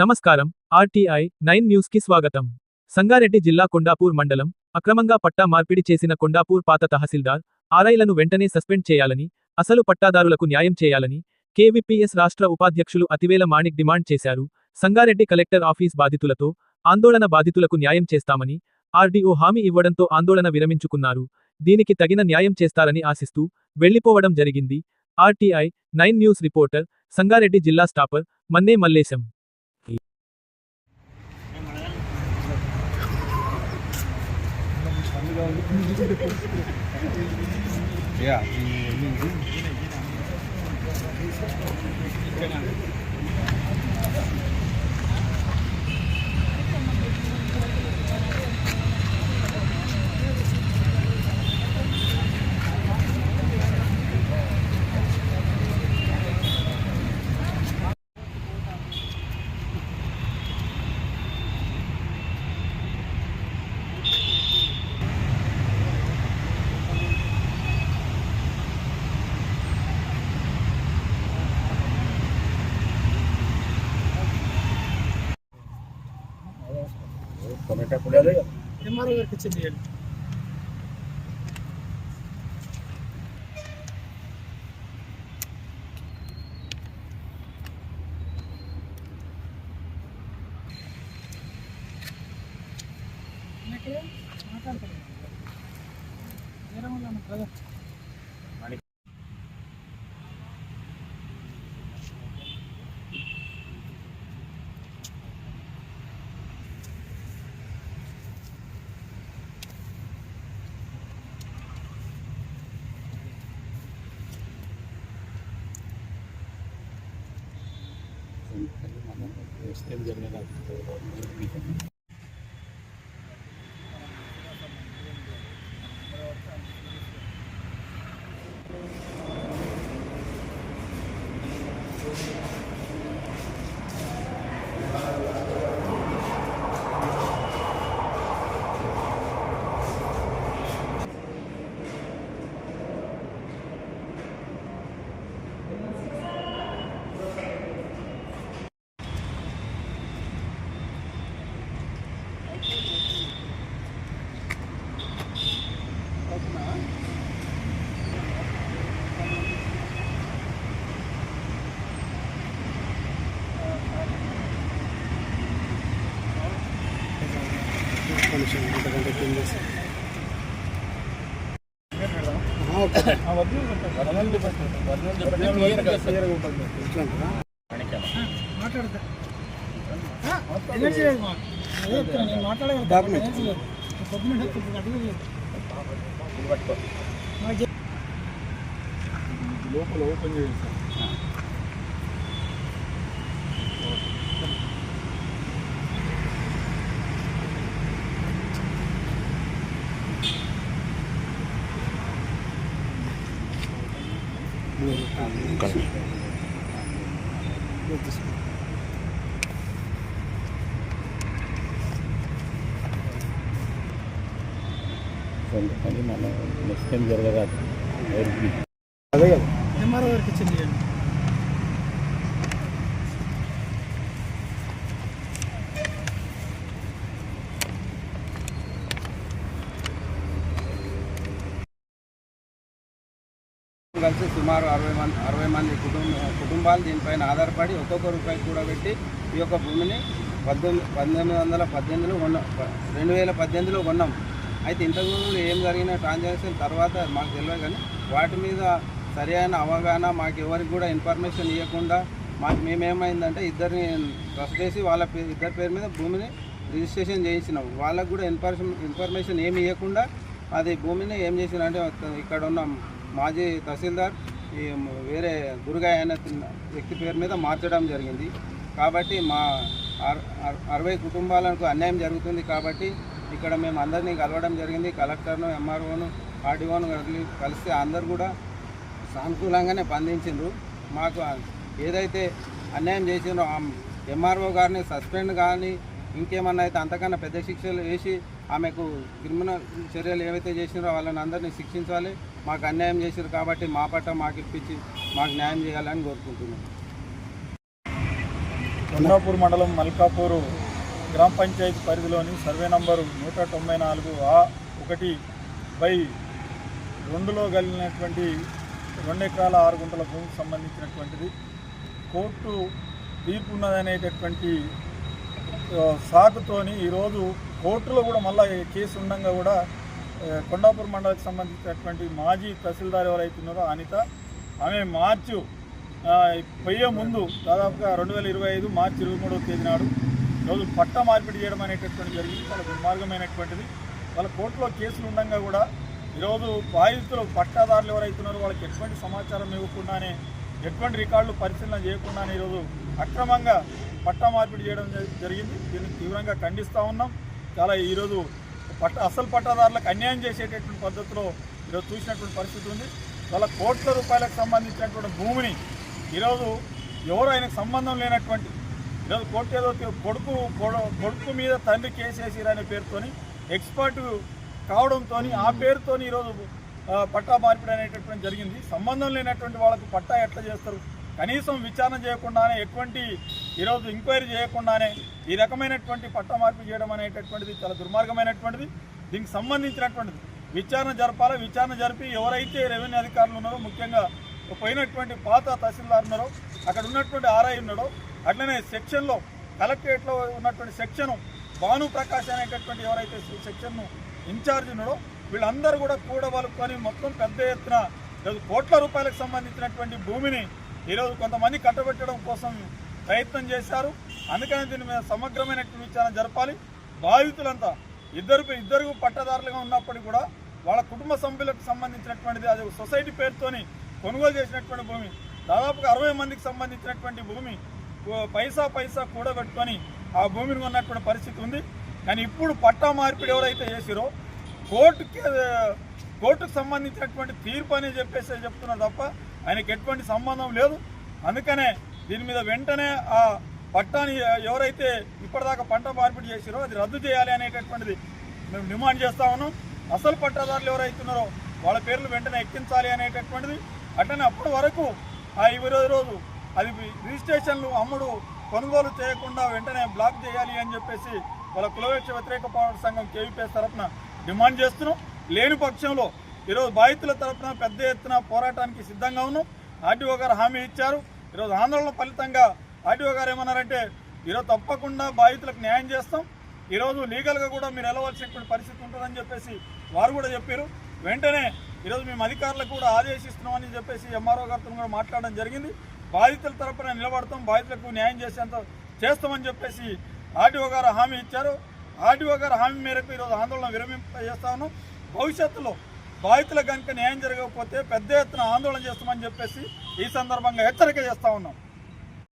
నమస్కారం. RTI nine న్యూస్కి స్వాగతం. సంగారెడ్డి జిల్లా కొండాపూర్ మండలం అక్రమంగా పట్టా మార్పిడి చేసిన కొండాపూర్ పాత తహసీల్దార్ ఆర్ఐలను వెంటనే సస్పెండ్ చేయాలని అసలు పట్టాదారులకు న్యాయం చేయాలని కేవీపీఎస్ రాష్ట్ర ఉపాధ్యక్షులు అతివేల మాణిక్ డిమాండ్ చేశారు. సంగారెడ్డి కలెక్టర్ ఆఫీస్ బాధితులతో ఆందోళన బాధితులకు న్యాయం చేస్తామని ఆర్డీఓ హామీ ఇవ్వడంతో ఆందోళన విరమించుకున్నారు. దీనికి తగిన న్యాయం చేస్తారని ఆశిస్తూ వెళ్ళిపోవడం జరిగింది. RTI nine news reporter Sangareddy జిల్లా staffer Manne Mallesham. Yeah. MRO గారికి ఇచ్చింది మాట్లాడతా ఎనర్జీ లేదు మా అదే చెప్తున్నా నేను మాట్లాడగలను అడుగు లేదు మాకు? చెప్ లోపల ఓపెన్ చేయండి సార్. కానీ మన నెక్స్ట్ టైం జరగదు ఎవరికి అదే కదా ఎంఆర్ఓ గారికి ఇచ్చింది కలిసి సుమారు అరవై మంది అరవై మంది కుటుంబ కుటుంబాలు దీనిపైన ఆధారపడి ఒక్కొక్క రూపాయి కూడబెట్టి ఈ యొక్క భూమిని పద్దెనిమిది పంతొమ్మిది వందల పద్దెనిమిదిలో కొన్నాం రెండు వేల పద్దెనిమిదిలో కొన్నాం. అయితే ఇంతకు ఏం జరిగిన ట్రాన్సాక్షన్ తర్వాత మాకు తెలియదు కానీ వాటి మీద సరైన అవగాహన మాకు ఎవరికి కూడా ఇన్ఫర్మేషన్ ఇవ్వకుండా మాకు మేమేమైందంటే ఇద్దరిని ట్రస్ట్ చేసి వాళ్ళ పేరు ఇద్దరి పేరు మీద భూమిని రిజిస్ట్రేషన్ చేయించినాం. వాళ్ళకు కూడా ఇన్ఫర్మేషన్ ఇన్ఫర్మేషన్ ఏమి ఇవ్వకుండా అది భూమిని ఏం చేసినంటే ఇక్కడ ఉన్న. మాజీ తహసీల్దార్ ఈ వేరే దుర్గాయ్ అనే చిన్న వ్యక్తి పేరు మీద మార్చడం జరిగింది. కాబట్టి మా అర- అరవై కుటుంబాలకు అన్యాయం జరుగుతుంది కాబట్టి ఇక్కడ మేము అందరినీ కలవడం జరిగింది. కలెక్టర్ను ఎంఆర్ఓను ఆర్డీఓను కలిసి అందరు కూడా సానుకూలంగానే స్పందించిండ్రు. మాకు ఏదైతే అన్యాయం చేసిండ్రో ఎంఆర్ఓ గారిని సస్పెండ్ కానీ ఇంకేమన్నా అయితే అంతకన్నా పెద్ద శిక్షలు వేసి ఆమెకు క్రిమినల్ చర్యలు ఏవైతే చేసినారో వాళ్ళని అందరినీ శిక్షించాలి. మాకు అన్యాయం చేశారు కాబట్టి మా పట్ట మాకు ఇప్పించి మాకు న్యాయం చేయాలని కోరుకుంటున్నాం. కొండాపూర్ మండలం మల్కాపూరు గ్రామ పంచాయతీ పరిధిలోని సర్వే నంబరు నూట తొంభై నాలుగు ఆ ఒకటి బై రెండులో కలిగినటువంటి రెండు ఎకరాల ఆరు గుంటల భూమికి సంబంధించినటువంటిది. కోర్టు తీర్పు ఉన్నదనేటటువంటి సాకుతోని ఈరోజు కోర్టులో కూడా మళ్ళీ కేసు ఉండగా కూడా కొండాపూర్ మండలకు సంబంధించినటువంటి మాజీ తహసీల్దార్ ఎవరైతే ఉన్నారో అనిత ఆమె మార్చు పోయే ముందు దాదాపుగా రెండు వేల ఇరవై ఐదు మార్చి ఇరవై మూడవ తేదీ నాడు ఈరోజు పట్ట మార్పిడి చేయడం అనేటటువంటి జరిగింది. వాళ్ళ దుర్మార్గమైనటువంటిది. వాళ్ళ కోర్టులో కేసులు ఉండగా కూడా ఈరోజు బాధితులు పట్టాదారులు ఎవరైతున్నారో వాళ్ళకి ఎటువంటి సమాచారం ఇవ్వకుండానే ఎటువంటి రికార్డులు పరిశీలన చేయకుండానే ఈరోజు అక్రమంగా పట్టా మార్పిడి చేయడం జరిగింది. దీన్ని తీవ్రంగా ఖండిస్తూ ఉన్నాం. చాలా ఈరోజు పట్ట అసలు పట్టాదారులకు అన్యాయం చేసేటటువంటి పద్ధతిలో ఈరోజు చూసినటువంటి పరిస్థితి ఉంది. వాళ్ళ కోట్ల రూపాయలకు సంబంధించినటువంటి భూమిని ఈరోజు ఎవరు ఆయనకు సంబంధం లేనటువంటి ఈరోజు కోర్టు ఏదో కొడుకు కొడుకు మీద తండ్రి కేసేసిరు అనే పేరుతోని ఎక్స్పర్ట్ కావడంతో ఆ పేరుతోని ఈరోజు పట్టా మార్పిడి అనేటటువంటి జరిగింది. సంబంధం లేనటువంటి వాళ్ళకు పట్టా ఎట్లా చేస్తారు? కనీసం విచారణ చేయకుండానే ఎటువంటి ఈరోజు ఎంక్వైరీ చేయకుండానే ఈ రకమైనటువంటి పట్ట మార్పు చేయడం అనేటటువంటిది చాలా దుర్మార్గమైనటువంటిది. దీనికి సంబంధించినటువంటిది. విచారణ జరపాలి? విచారణ జరిపి ఎవరైతే రెవెన్యూ అధికారులు ఉన్నారో ముఖ్యంగా పోయినటువంటి పాత తహసీల్దార్ ఉన్నారో అక్కడ ఉన్నటువంటి ఆర్ఐ ఉన్నాడో అట్లనే సెక్షన్లో కలెక్టరేట్లో ఉన్నటువంటి సెక్షను భాను ప్రకాష్ అనేటటువంటి ఎవరైతే సెక్షన్ను ఇన్ఛార్జ్ ఉన్నాడో వీళ్ళందరూ కూడా కూడబలుకొని మొత్తం పెద్ద ఎత్తున కోట్ల రూపాయలకు సంబంధించినటువంటి భూమిని ఈరోజు కొంతమంది కట్టబెట్టడం కోసం ప్రయత్నం చేశారు. అందుకని దీని మీద సమగ్రమైనటువంటి విచారణ జరపాలి. బాధితులంతా ఇద్దరు ఇద్దరు పట్టదారులుగా ఉన్నప్పటికీ కూడా వాళ్ళ కుటుంబ సభ్యులకు సంబంధించినటువంటిది అది ఒక సొసైటీ పేరుతోని కొనుగోలు చేసినటువంటి భూమి దాదాపుగా అరవై మందికి సంబంధించినటువంటి భూమి పైసా పైసా కూడబెట్టుకొని ఆ భూమిని ఉన్నటువంటి పరిస్థితి ఉంది. కానీ ఇప్పుడు పట్టా మార్పిడి ఎవరైతే చేసిరో కోర్టుకి కోర్టుకు సంబంధించినటువంటి తీర్పు అని చెప్పేసి చెప్తున్నా తప్ప ఆయనకి ఎటువంటి సంబంధం లేదు. అందుకనే దీని మీద వెంటనే ఆ పట్టాన్ని ఎవరైతే ఇప్పటిదాకా పంట మార్పిడి చేసిరో అది రద్దు చేయాలి అనేటటువంటిది మేము డిమాండ్ చేస్తా ఉన్నాం. అసలు పట్టాదారులు ఎవరైతున్నారో వాళ్ళ పేర్లు వెంటనే ఎక్కించాలి అనేటటువంటిది. అట్లనే అప్పటి వరకు ఆ ఇరవై రోజు అది రిజిస్ట్రేషన్లు అమ్ముడు కొనుగోలు చేయకుండా వెంటనే బ్లాక్ చేయాలి అని చెప్పేసి వాళ్ళ కులవేక్ష వ్యతిరేక పోరాట సంఘం కేవీపీఎస్ తరఫున డిమాండ్ చేస్తున్నాం. లేని పక్షంలో ఈరోజు బాధితుల తరఫున పెద్ద ఎత్తున పోరాటానికి సిద్ధంగా ఉన్నాం. ఆర్టీఓ గారు హామీ ఇచ్చారు. ఈరోజు ఆందోళన ఫలితంగా ఆర్టీఓ గారు ఏమన్నారంటే ఈరోజు తప్పకుండా బాధితులకు న్యాయం చేస్తాం. ఈరోజు లీగల్గా కూడా మీరు వెళ్ళవలసినటువంటి పరిస్థితి ఉంటుందని చెప్పేసి వారు కూడా చెప్పారు. వెంటనే ఈరోజు మేము అధికారులకు కూడా ఆదేశిస్తున్నామని చెప్పేసి ఎంఆర్ఓ గారితో కూడా మాట్లాడడం జరిగింది. బాధితుల తరపున నిలబడతాం. బాధితులకు న్యాయం చేసేంత చేస్తామని చెప్పేసి ఆర్టీఓ గారు హామీ ఇచ్చారు. ఆర్టీఓ గారు హామీ మేరకు ఈరోజు ఆందోళన విరమింప చేస్తా ఉన్నాం. భవిష్యత్తులో బాధితులకు కనుక న్యాయం జరగకపోతే పెద్ద ఎత్తున ఆందోళన చేస్తామని చెప్పేసి ఈ సందర్భంగా హెచ్చరిక చేస్తా ఉన్నాం.